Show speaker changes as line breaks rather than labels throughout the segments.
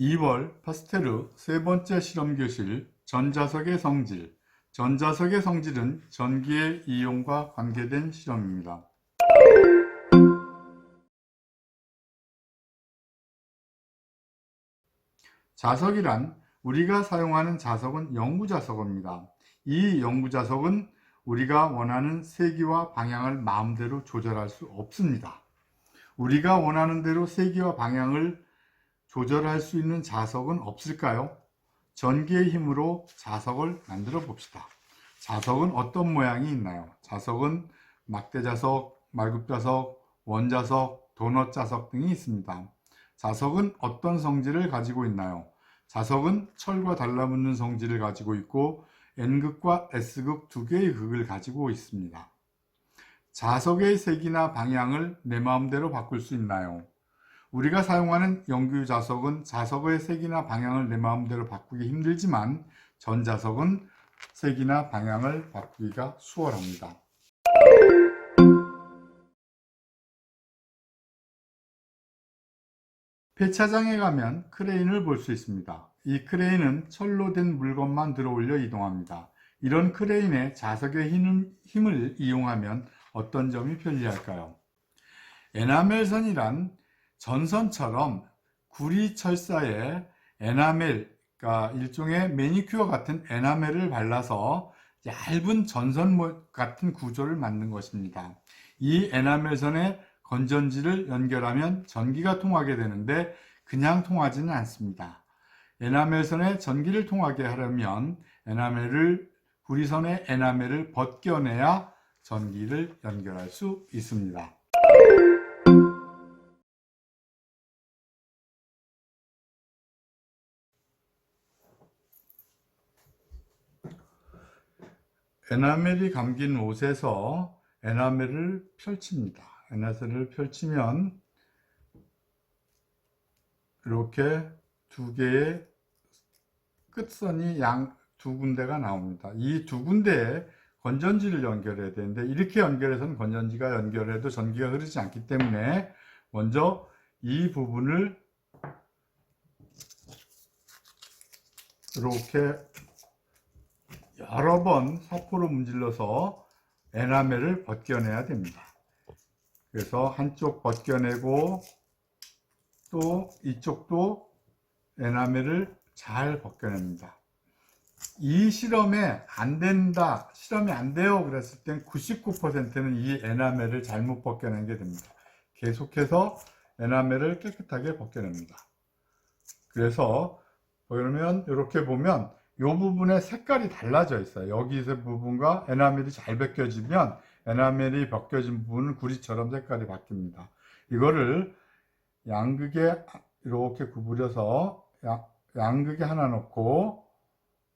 2월 파스테르 세 번째 실험 교실 전자석의 성질 전자석의 성질은 전기의 이용과 관계된 실험입니다. 자석이란 우리가 사용하는 자석은 영구자석입니다. 이 영구자석은 우리가 원하는 세기와 방향을 마음대로 조절할 수 없습니다. 우리가 원하는 대로 세기와 방향을 조절할 수 있는 자석은 없을까요? 전기의 힘으로 자석을 만들어 봅시다. 자석은 어떤 모양이 있나요? 자석은 막대자석, 말굽자석, 원자석, 도넛 자석 등이 있습니다. 자석은 어떤 성질을 가지고 있나요? 자석은 철과 달라붙는 성질을 가지고 있고 N극과 S극 두 개의 극을 가지고 있습니다. 자석의 색이나 방향을 내 마음대로 바꿀 수 있나요? 우리가 사용하는 영구 자석은 자석의 색이나 방향을 내 마음대로 바꾸기 힘들지만 전자석은 색이나 방향을 바꾸기가 수월합니다. 폐차장에 가면 크레인을 볼 수 있습니다. 이 크레인은 철로 된 물건만 들어올려 이동합니다. 이런 크레인의 자석의 힘- 힘을 이용하면 어떤 점이 편리할까요? 에나멜선이란 전선처럼 구리 철사에 에나멜, 그러니까 일종의 매니큐어 같은 에나멜을 발라서 얇은 전선 모- 같은 구조를 만든 것입니다. 이 에나멜선에 건전지를 연결하면 전기가 통하게 되는데 그냥 통하지는 않습니다. 에나멜선에 전기를 통하게 하려면 에나멜을 구리선의 에나멜을 벗겨내야 전기를 연결할 수 있습니다. 에나멜이 감긴 옷에서 에나멜을 펼칩니다. 에나멜을 펼치면 이렇게 두 개의 끝선이 양 두 군데가 나옵니다. 이 두 군데에 건전지를 연결해야 되는데 이렇게 연결해서는 건전지가 연결해도 전기가 흐르지 않기 때문에 먼저 이 부분을 이렇게 여러 번 사포로 문질러서 에나멜을 벗겨내야 됩니다. 그래서 한쪽 벗겨내고 또 이쪽도 에나멜을 잘 벗겨냅니다. 이 실험에 안 된다, 실험이 안 돼요 그랬을 땐 99%는 이 에나멜을 잘못 벗겨낸 게 됩니다. 계속해서 에나멜을 깨끗하게 벗겨냅니다. 그래서 그러면 이렇게 보면 이 부분의 색깔이 달라져 있어요. 여기서 부분과 에나멜이 잘 벗겨지면 에나멜이 벗겨진 부분은 구리처럼 색깔이 바뀝니다. 이거를 양극에 이렇게 구부려서 양, 양극에 하나 놓고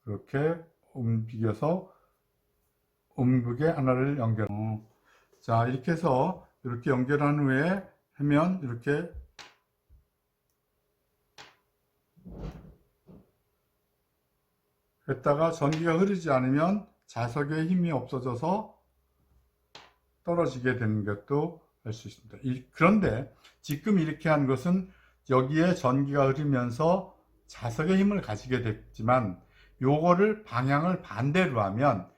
이렇게 움직여서 음극에 하나를 연결. 어, 자 이렇게 해서 이렇게 연결한 후에 하면 이렇게 했다가 전기가 흐르지 않으면 자석의 힘이 없어져서 떨어지게 되는 것도 알 수 있습니다. 이- 그런데 지금 이렇게 한 것은 여기에 전기가 흐르면서 자석의 힘을 가지게 됐지만 요거를 방향을 반대로 하면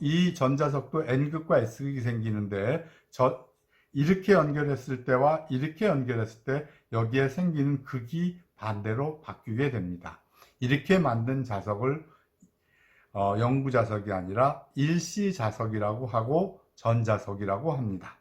이 전자석도 N극과 S극이 생기는데 저 이렇게 연결했을 때와 이렇게 연결했을 때 여기에 생기는 극이 반대로 바뀌게 됩니다. 이렇게 만든 자석을 어, 영구 자석이 아니라 일시 자석이라고 하고 전자석이라고 합니다.